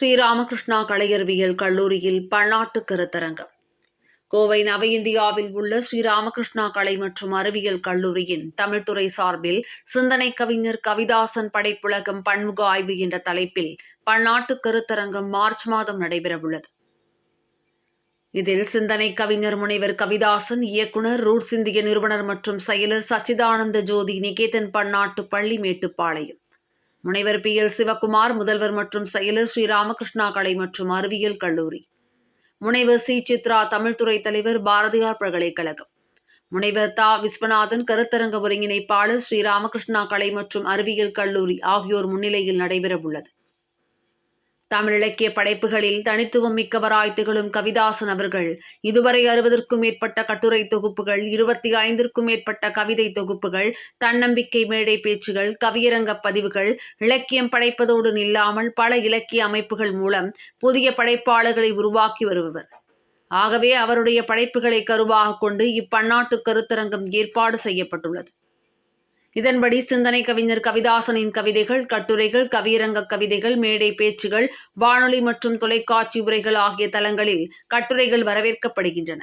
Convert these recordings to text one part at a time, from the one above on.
ஸ்ரீராமகிருஷ்ணா கலையறிவியல் கல்லூரியில் பன்னாட்டு கருத்தரங்கம். கோவை நவ இந்தியாவில் உள்ள ஸ்ரீராமகிருஷ்ணா கலை மற்றும் அறிவியல் கல்லூரியின் தமிழ்துறை சார்பில் சிந்தனை கவிஞர் கவிதாசன் படைப்புலகம் பன்முக ஆய்வு என்ற தலைப்பில் பன்னாட்டு கருத்தரங்கம் மார்ச் மாதம் நடைபெறவுள்ளது. இதில் சிந்தனை கவிஞர் முனைவர் கவிதாசன் இயக்குனர் ரூட்ஸ் இந்திய நிறுவனர் மற்றும் செயலர் சச்சிதானந்த ஜோதி நிகேதன் பன்னாட்டு பள்ளி மேட்டுப்பாளையம். முனைவர் பி எல் சிவகுமார் முதல்வர் மற்றும் செயலர் ஸ்ரீ ராமகிருஷ்ணா கலை மற்றும் அறிவியல் கல்லூரி. முனைவர் சி. சித்ரா தமிழ்துறை தலைவர் பாரதியார் பல்கலைக்கழகம். முனைவர் தா. விஸ்வநாதன் கருத்தரங்க ஒருங்கிணைப்பாளர் ஸ்ரீ ராமகிருஷ்ணா கலை மற்றும் அறிவியல் கல்லூரி ஆகியோர் முன்னிலையில் நடைபெறவுள்ளது. தமிழ் இலக்கிய படைப்புகளில் தனித்துவம் மிக்கவராய் திகழும் கவிதாசன் அவர்கள் இதுவரை அறுபதற்கும் மேற்பட்ட கட்டுரை தொகுப்புகள் இருபத்தி ஐந்திற்கும் மேற்பட்ட கவிதை தொகுப்புகள் தன்னம்பிக்கை மேடை பேச்சுகள் கவியரங்க பதிவுகள் இலக்கியம் படைப்பதோடு நில்லாமல் பல இலக்கிய அமைப்புகள் மூலம் புதிய படைப்பாளர்களை உருவாக்கி வருபவர். ஆகவே அவருடைய படைப்புகளை கருவாக கொண்டு இப்பன்னாட்டு கருத்தரங்கம் ஏற்பாடு செய்யப்பட்டுள்ளது. இதன்படி சிந்தனை கவிஞர் கவிதாசனின் கவிதைகள் கட்டுரைகள் கவியரங்க கவிதைகள் மேடை பேச்சுகள் வானொலி மற்றும் தொலைக்காட்சி உரைகள் ஆகிய தளங்களில் கட்டுரைகள் வரவேற்கப்படுகின்றன.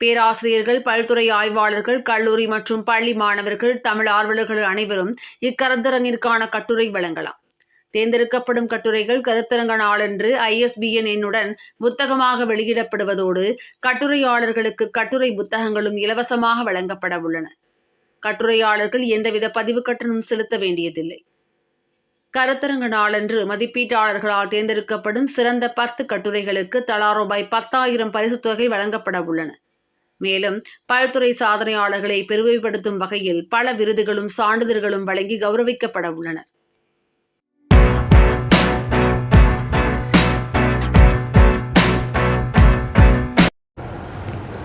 பேராசிரியர்கள் பல்துறை ஆய்வாளர்கள் கல்லூரி மற்றும் பள்ளி மாணவர்கள் தமிழ் ஆர்வலர்கள் அனைவரும் இக்கருத்தரங்கிற்கான கட்டுரை வழங்கலாம். தேர்ந்தெடுக்கப்படும் கட்டுரைகள் கருத்தரங்க நாளன்று ஐஎஸ்பிஎன் எண்ணுடன் புத்தகமாக வெளியிடப்படுவதோடு கட்டுரையாளர்களுக்கு கட்டுரை புத்தகங்களும் இலவசமாக வழங்கப்பட உள்ளன. கட்டுரையாளர்கள் எந்தவித பதிவு கட்டணம் செலுத்த வேண்டியதில்லை. கருத்தரங்க நாளன்று மதிப்பீட்டாளர்களால் தேர்ந்தெடுக்கப்படும் சிறந்த பத்து கட்டுரைகளுக்கு தலா ரூபாய் பத்தாயிரம் பரிசுத் தொகை வழங்கப்பட உள்ளன. மேலும் பல்துறை சாதனையாளர்களை பெருமைப்படுத்தும் வகையில் பல விருதுகளும் சான்றிதழ்களும் வழங்கி கௌரவிக்கப்பட உள்ளன.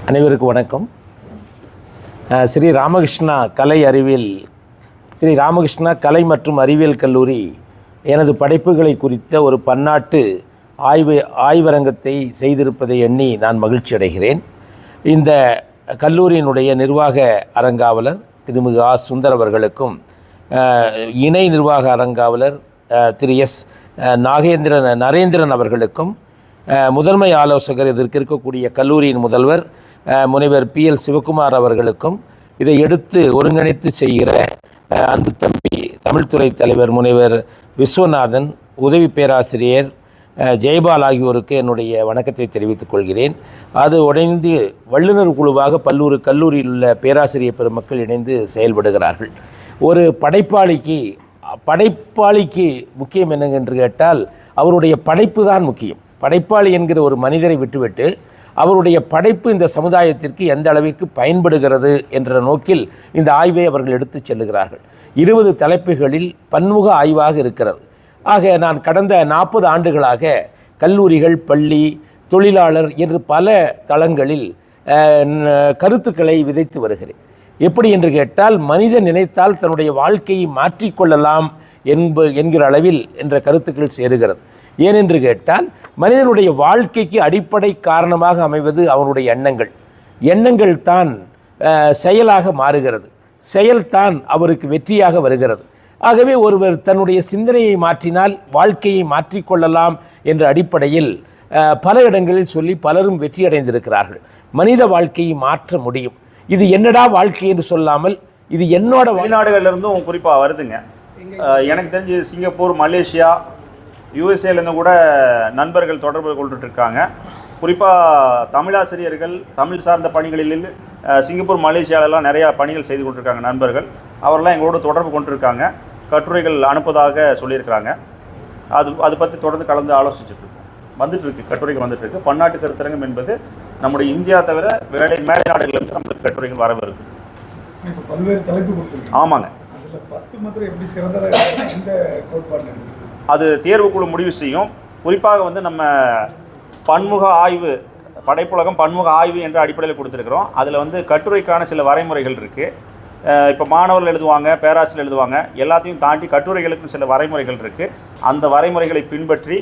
அனைவருக்கும் வணக்கம். ஸ்ரீ ராமகிருஷ்ணா கலை அறிவியல் ஸ்ரீ ராமகிருஷ்ணா கலை மற்றும் அறிவியல் கல்லூரி எனது படைப்புகளை குறித்த ஒரு பன்னாட்டு ஆய்வு ஆய்வரங்கத்தை செய்திருப்பதை எண்ணி நான் மகிழ்ச்சி அடைகிறேன். இந்த கல்லூரியினுடைய நிர்வாக அரங்காவலர் திருமிகு ஆ. சுந்தர் அவர்களுக்கும் இணை நிர்வாக அரங்காவலர் திரு எஸ் நாகேந்திரன் நரேந்திரன் அவர்களுக்கும் முதன்மை ஆலோசகர் இதற்கு இருக்கக்கூடிய கல்லூரியின் முதல்வர் முனைவர் பி. எல். சிவகுமார் அவர்களுக்கும் இதை எடுத்து ஒருங்கிணைத்து செய்கிற அன்பு தம்பி தமிழ்துறை தலைவர் முனைவர் விஸ்வநாதன் உதவி பேராசிரியர் ஜெயபால் ஆகியோருக்கு என்னுடைய வணக்கத்தை தெரிவித்துக் கொள்கிறேன். அது உடைந்து வல்லுநர் குழுவாக பல்லூர் கல்லூரியில் உள்ள பேராசிரியர் பெருமக்கள் இணைந்து செயல்படுகிறார்கள். ஒரு படைப்பாளிக்கு படைப்பாளிக்கு முக்கியம் என்னங்கென்று கேட்டால் அவருடைய படைப்பு தான் முக்கியம். படைப்பாளி என்கிற ஒரு மனிதரை விட்டுவிட்டு அவருடைய படைப்பு இந்த சமுதாயத்திற்கு எந்த அளவிற்கு பயன்படுகிறது என்ற நோக்கில் இந்த ஆய்வை அவர்கள் எடுத்துச் செல்லுகிறார்கள். இருபது தலைப்புகளில் பன்முக ஆய்வாக இருக்கிறது. ஆக நான் கடந்த நாற்பது ஆண்டுகளாக கல்லூரிகள் பள்ளி தொழிலாளர் என்று பல தளங்களில் கருத்துக்களை விதைத்து வருகிறேன். எப்படி என்று கேட்டால் மனிதன் நினைத்தால் தன்னுடைய வாழ்க்கையை மாற்றிக்கொள்ளலாம் என்ப என்கிற அளவில் என்ற கருத்துக்கள் சேருகிறது. ஏனென்று கேட்டால் மனிதனுடைய வாழ்க்கைக்கு அடிப்படை காரணமாக அமைவது அவனுடைய எண்ணங்கள். எண்ணங்கள் தான் செயலாக மாறுகிறது. செயல்தான் அவருக்கு வெற்றியாக வருகிறது. ஆகவே ஒருவர் தன்னுடைய சிந்தனையை மாற்றினால் வாழ்க்கையை மாற்றிக்கொள்ளலாம் என்ற அடிப்படையில் பல இடங்களில் சொல்லி பலரும் வெற்றி அடைந்திருக்கிறார்கள். மனித வாழ்க்கையை மாற்ற முடியும். இது என்னடா வாழ்க்கை என்று சொல்லாமல் இது என்னோட வாழ்- வெளிநாடுகள்ல இருந்தும் குறிப்பாக வருதுங்க. எனக்கு தெரிஞ்சு சிங்கப்பூர் மலேசியா யூஎஸ்ஏலேருந்து கூட நண்பர்கள் தொடர்பு கொண்டுட்டு இருக்காங்க குறிப்பாக தமிழாசிரியர்கள் தமிழ் சார்ந்த பணிகளில் சிங்கப்பூர் மலேசியாலெல்லாம் நிறையா பணிகள் செய்து கொண்டிருக்காங்க நண்பர்கள். அவரெல்லாம் எங்களோட தொடர்பு கொண்டிருக்காங்க. கட்டுரைகள் அனுப்பதாக சொல்லியிருக்கிறாங்க. அது அது பற்றி தொடர்ந்து கலந்து ஆலோசிச்சுட்டு இருக்கோம் வந்துட்டு இருக்கு கட்டுரைகள் வந்துட்டு இருக்கு பன்னாட்டு கருத்தரங்கம் என்பது நம்முடைய இந்தியா தவிர வேலை மேலை நாடுகளிலிருந்து நம்மளுக்கு கட்டுரைகள் வரவிருக்கு. பல்வேறு தலைப்பு கொடுத்துருக்கீங்க. ஆமாங்க. அதில் பத்து மாத்திரம் எப்படி சிறந்ததாக கோட்பாடில் இருக்கு? அது தேர்வுக்குழு முடிவு செய்யும். குறிப்பாக வந்து நம்ம பன்முக ஆய்வு படைப்புலகம் பன்முக ஆய்வு என்ற அடிப்படையில் கொடுத்துருக்குறோம். அதில் வந்து கட்டுரைக்கான சில வரைமுறைகள் இருக்குது இப்போ மாணவர்கள் எழுதுவாங்க பேராசிரியர் எழுதுவாங்க எல்லாத்தையும் தாண்டி கட்டுரைகளுக்கும் சில வரைமுறைகள் இருக்குது அந்த வரைமுறைகளை பின்பற்றி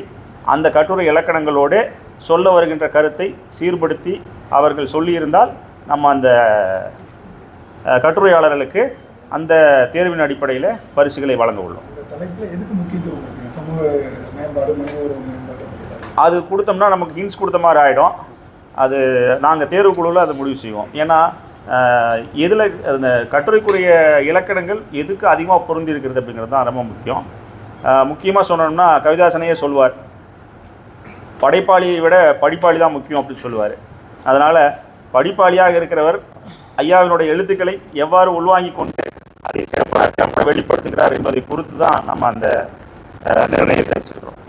அந்த கட்டுரை இலக்கணங்களோடு சொல்ல வருகின்ற கருத்தை சீர்படுத்தி அவர்கள் சொல்லியிருந்தால் நம்ம அந்த கட்டுரையாளர்களுக்கு அந்த தேர்வின் அடிப்படையில் பரிசுகளை வழங்க உள்ளோம். சமூக மேம்பாடு மனித உறவு மேம்பாடு அது கொடுத்தோம்னா நமக்கு ஹின்ஸ் கொடுத்த மாதிரி ஆகிடும் அது நாங்கள் தேர்வு குழுவில் அதை முடிவு செய்வோம். ஏன்னா எதில் அந்த கட்டுரைக்குரிய இலக்கணங்கள் எதுக்கு அதிகமாக பொருந்தி இருக்கிறது அப்படிங்கிறது தான் ரொம்ப முக்கியம். முக்கியமாக சொன்னோம்னா கவிதாசனையே சொல்வார் படைப்பாளியை விட படிப்பாளி தான் முக்கியம் அப்படின்னு சொல்லுவார். அதனால் படிப்பாளியாக இருக்கிறவர் ஐயாவினுடைய எழுத்துக்களை எவ்வாறு உள்வாங்கிக் கொண்டு அதை சிறப்பாக வெளிப்படுத்துகிறார் என்பதை பொறுத்து தான் நம்ம அந்த நிர்ணயத்தை வச்சுக்கிறோம்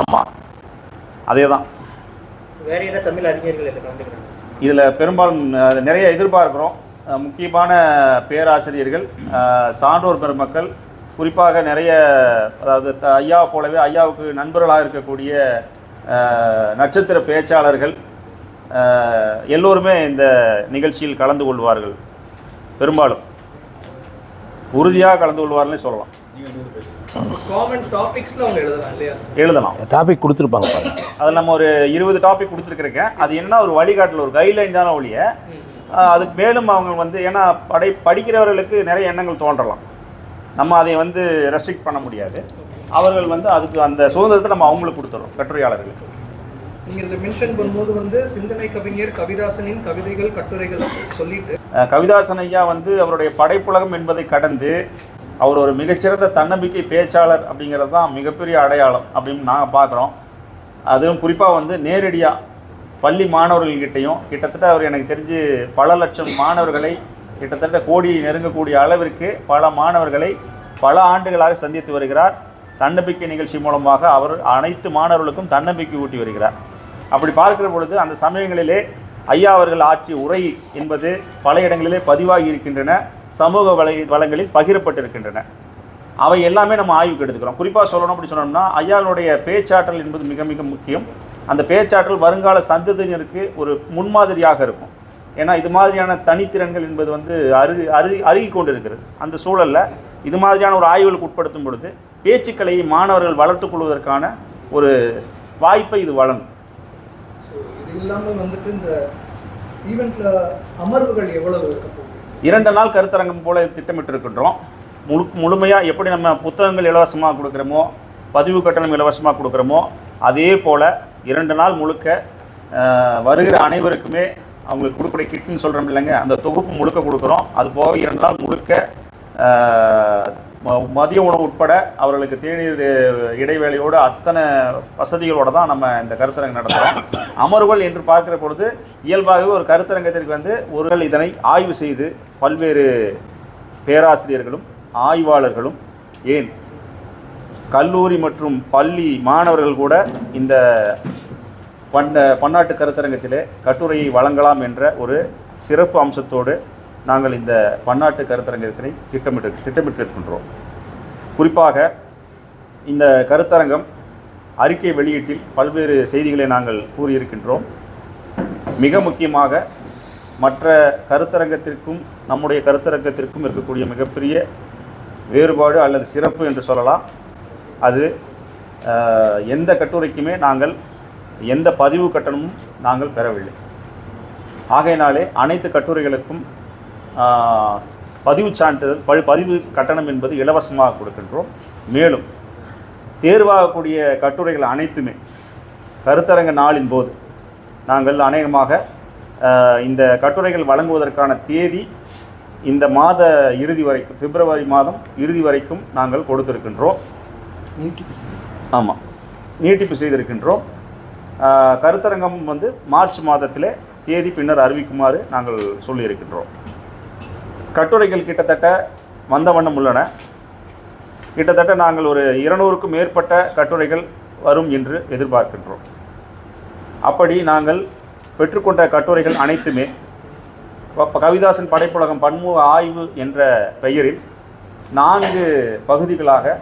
ஆமாம் அதே தான் வேற ஏதாவது தமிழ் அறிஞர்கள் இதில் கலந்துக்கிறாங்க? இதில் பெரும்பாலும் நிறைய எதிர்பார்க்குறோம். முக்கியமான பேராசிரியர்கள் சான்றோர் பெருமக்கள் குறிப்பாக நிறைய அதாவது ஐயா போலவே ஐயாவுக்கு நண்பர்களாக இருக்கக்கூடிய நட்சத்திர பேச்சாளர்கள் எல்லோருமே இந்த நிகழ்ச்சியில் கலந்து கொள்வார்கள். பெரும்பாலும். உறுதியாக கலந்து கொள்வார்கள்னே சொல்லலாம். எழுதலாம் டாபிக் கொடுத்துருப்பாங்க பாருங்க. அதில் நம்ம ஒரு இருபது டாபிக் கொடுத்துருக்குறேன். அது என்ன ஒரு வழிகாட்டல் ஒரு கைட்லைன் தானே ஒழிய அதுக்கு மேலும் அவங்க வந்து ஏன்னா படை படிக்கிறவர்களுக்கு நிறைய எண்ணங்கள் தோன்றலாம். நம்ம அதை வந்து ரெஸ்ட்ரிக்ட் பண்ண முடியாது. அவர்கள் வந்து அதுக்கு அந்த சுதந்திரத்தை நம்ம அவங்களுக்கு கொடுத்துறோம் கட்டுரையாளர்களுக்கு. நீங்க இதை மென்ஷன் பண்ணும்போது வந்து சிந்தனை கவிஞர் கவிதாசனின் கவிதைகள் கட்டுரைகள் சொல்லிட்டு. கவிதாசன் ஐயா வந்து அவருடைய படைப்புலகம் என்பதை கடந்து அவர் ஒரு மிகச்சிறந்த தன்னம்பிக்கை பேச்சாளர் அப்படிங்கிறது தான் மிகப்பெரிய அடையாளம் அப்படின்னு நாங்கள் பார்க்குறோம் அதுவும் குறிப்பாக வந்து நேரடியாக பள்ளி மாணவர்கள்கிட்டையும் கிட்டத்தட்ட அவர் எனக்கு தெரிஞ்சு பல லட்சம் மாணவர்களை கிட்டத்தட்ட கோடியை நெருங்கக்கூடிய அளவிற்கு பல மாணவர்களை பல ஆண்டுகளாக சந்தித்து வருகிறார். தன்னம்பிக்கை நிகழ்ச்சி மூலமாக அவர் அனைத்து மாணவர்களுக்கும் தன்னம்பிக்கை ஊட்டி வருகிறார். அப்படி பார்க்கிற பொழுது அந்த சமயங்களிலே ஐயா அவர்கள் ஆற்றிய உரை என்பது பல இடங்களிலே பதிவாகி இருக்கின்றன. சமூக வலை வளங்களில் பகிரப்பட்டிருக்கின்றன. அவை எல்லாமே நம்ம ஆய்வுக்கு எடுத்துக்கிறோம். குறிப்பாக சொல்லணும் அப்படி சொன்னோம்னா ஐயாவினுடைய பேச்சாற்றல் என்பது மிக மிக முக்கியம். அந்த பேச்சாற்றல் வருங்கால சந்ததியினருக்கு ஒரு முன்மாதிரியாக இருக்கும். ஏன்னா இது மாதிரியான தனித்திறன்கள் என்பது வந்து அருகி அருகி அருகி கொண்டிருக்கிறது. அந்த சூழலில் இது மாதிரியான ஒரு ஆய்வுகளுக்கு உட்படுத்தும் பொழுது பேச்சுக்கலையை மாணவர்கள் வளர்த்துக் கொள்வதற்கான ஒரு வாய்ப்பை இது வழங்கும். இது இல்லாமல் வந்துட்டு இந்த ஈவெண்ட்டில் அமர்வுகள் எவ்வளவு இருக்க போகுது? இரண்டு நாள் கருத்தரங்கம் போல திட்டமிட்டிருக்கின்றோம். முழு முழுமையாக எப்படி நம்ம புத்தகங்கள் இலவசமாக கொடுக்குறோமோ பதிவு கட்டணம் இலவசமாக கொடுக்குறோமோ அதே போல் இரண்டு நாள் முழுக்க வருகிற அனைவருக்குமே அவங்களுக்கு கொடுக்குற கிட்னு சொல்கிறோம் இல்லைங்க அந்த தொகுப்பு முழுக்க கொடுக்குறோம். அது போக இரண்டு நாள் முழுக்க மதிய உணவு உட்பட அவர்களுக்கு தேநீர் இடைவேளையோடு அத்தனை வசதிகளோடு தான் நம்ம இந்த கருத்தரங்கம் நடத்துகிறோம் அமர்வுகள் என்று பார்க்கிற பொழுது இயல்பாகவே ஒரு கருத்தரங்கத்திற்கு வந்து ஒருவர்கள் இதனை ஆய்வு செய்து பல்வேறு பேராசிரியர்களும் ஆய்வாளர்களும் ஏன் கல்லூரி மற்றும் பள்ளி மாணவர்கள் கூட இந்த பண்ட பன்னாட்டு கருத்தரங்கத்திலே கட்டுரையை வழங்கலாம் என்ற ஒரு சிறப்பு அம்சத்தோடு நாங்கள் இந்த பன்னாட்டு கருத்தரங்கத்தினை திட்டமிட்டு திட்டமிட்டிருக்கின்றோம் குறிப்பாக இந்த கருத்தரங்கம் அறிக்கை வெளியீட்டில் பல்வேறு செய்திகளை நாங்கள் கூறியிருக்கின்றோம். மிக முக்கியமாக மற்ற கருத்தரங்கத்திற்கும் நம்முடைய கருத்தரங்கத்திற்கும் இருக்கக்கூடிய மிகப்பெரிய வேறுபாடு அல்லது சிறப்பு என்று சொல்லலாம். அது எந்த கட்டுரைக்குமே நாங்கள் எந்த பதிவு கட்டணமும் நாங்கள் பெறவில்லை. ஆகையினாலே அனைத்து கட்டுரைகளுக்கும் ஆஹ், பதிவுச் சான்றிதழ் பதிவு கட்டணம் என்பது இலவசமாக கொடுக்கின்றோம். மேலும் தேர்வாகக்கூடிய கட்டுரைகள் அனைத்துமே கருத்தரங்க நாளின் போது நாங்கள் அநேகமாக இந்த கட்டுரைகள் வழங்குவதற்கான தேதி இந்த மாத இறுதி வரைக்கும் பிப்ரவரி மாதம் இறுதி வரைக்கும் நாங்கள் கொடுத்திருக்கின்றோம். ஆமாம் நீட்டிப்பு செய்திருக்கின்றோம். கருத்தரங்கம் வந்து மார்ச் மாதத்திலே தேதி பின்னர் அறிவிக்குமாறு நாங்கள் சொல்லியிருக்கின்றோம். கட்டுரைகள் கிட்டத்தட்ட வந்த வண்ணம் உள்ளன. கிட்டத்தட்ட நாங்கள் ஒரு இருநூறுக்கும் மேற்பட்ட கட்டுரைகள் வரும் என்று எதிர்பார்க்கின்றோம். அப்படி நாங்கள் பெற்றுக்கொண்ட கட்டுரைகள் அனைத்துமே கவிதாசன் படைப்புலகம் பன்முக ஆய்வு என்ற பெயரில் நான்கு பகுதிகளாக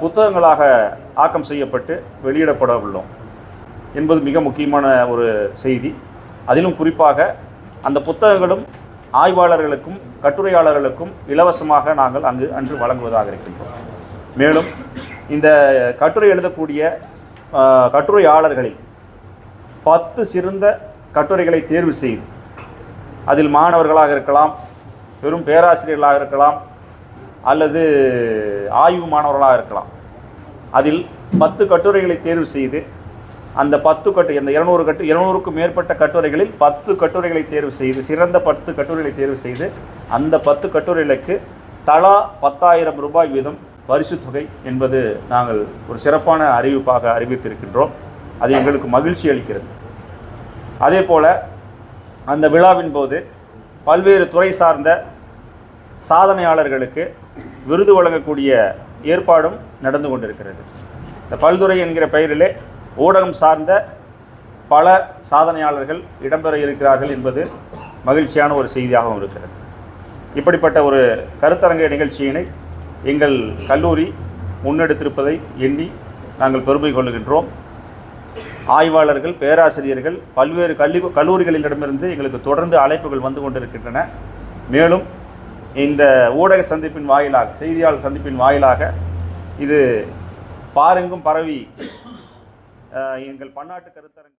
புத்தகங்களாக ஆக்கம் செய்யப்பட்டு வெளியிடப்பட உள்ளோம் என்பது மிக முக்கியமான ஒரு செய்தி. அதிலும் குறிப்பாக அந்த புத்தகங்களும் ஆய்வாளர்களுக்கும் கட்டுரையாளர்களுக்கும் இலவசமாக நாங்கள் அங்கு அன்று வழங்குவதாக இருக்கின்றோம். மேலும் இந்த கட்டுரை எழுதக்கூடிய கட்டுரையாளர்களில் பத்து சிறந்த கட்டுரைகளை தேர்வு செய்து அதில் மாணவர்களாக இருக்கலாம் பெரும் பேராசிரியர்களாக இருக்கலாம் அல்லது ஆய்வு மாணவர்களாக இருக்கலாம் அதில் பத்து கட்டுரைகளை தேர்வு செய்து அந்த பத்து கட்டு இந்த இருநூறு கட்டு இருநூறுக்கும் மேற்பட்ட கட்டுரைகளில் பத்து கட்டுரைகளை தேர்வு செய்து சிறந்த பத்து கட்டுரைகளை தேர்வு செய்து அந்த பத்து கட்டுரைகளுக்கு தலா பத்தாயிரம் ரூபாய் வீதம் பரிசு தொகை என்பது நாங்கள் ஒரு சிறப்பான அறிவிப்பாக அறிவித்திருக்கின்றோம். அது எங்களுக்கு மகிழ்ச்சி அளிக்கிறது. அதே போல அந்த விழாவின் போது பல்வேறு துறை சார்ந்த சாதனையாளர்களுக்கு விருது வழங்கக்கூடிய ஏற்பாடும் நடந்து கொண்டிருக்கிறது. இந்த பல்துறை என்கிற பெயரிலே ஊடகம் சார்ந்த பல சாதனையாளர்கள் இடம்பெற இருக்கிறார்கள் என்பது மகிழ்ச்சியான ஒரு செய்தியாகவும் இருக்கிறது. இப்படிப்பட்ட ஒரு கருத்தரங்க நிகழ்ச்சியினை எங்கள் கல்லூரி முன்னெடுத்திருப்பதை எண்ணி நாங்கள் பெருமை கொள்கின்றோம். ஆய்வாளர்கள் பேராசிரியர்கள் பல்வேறு கல்வி கல்லூரிகளிடமிருந்து எங்களுக்கு தொடர்ந்து அழைப்புகள் வந்து கொண்டிருக்கின்றன. மேலும் இந்த ஊடக சந்திப்பின் வாயிலாக செய்தியாளர் சந்திப்பின் வாயிலாக இது பாருங்கும் பரவி எங்கள் பன்னாட்டு கருத்தரங்கு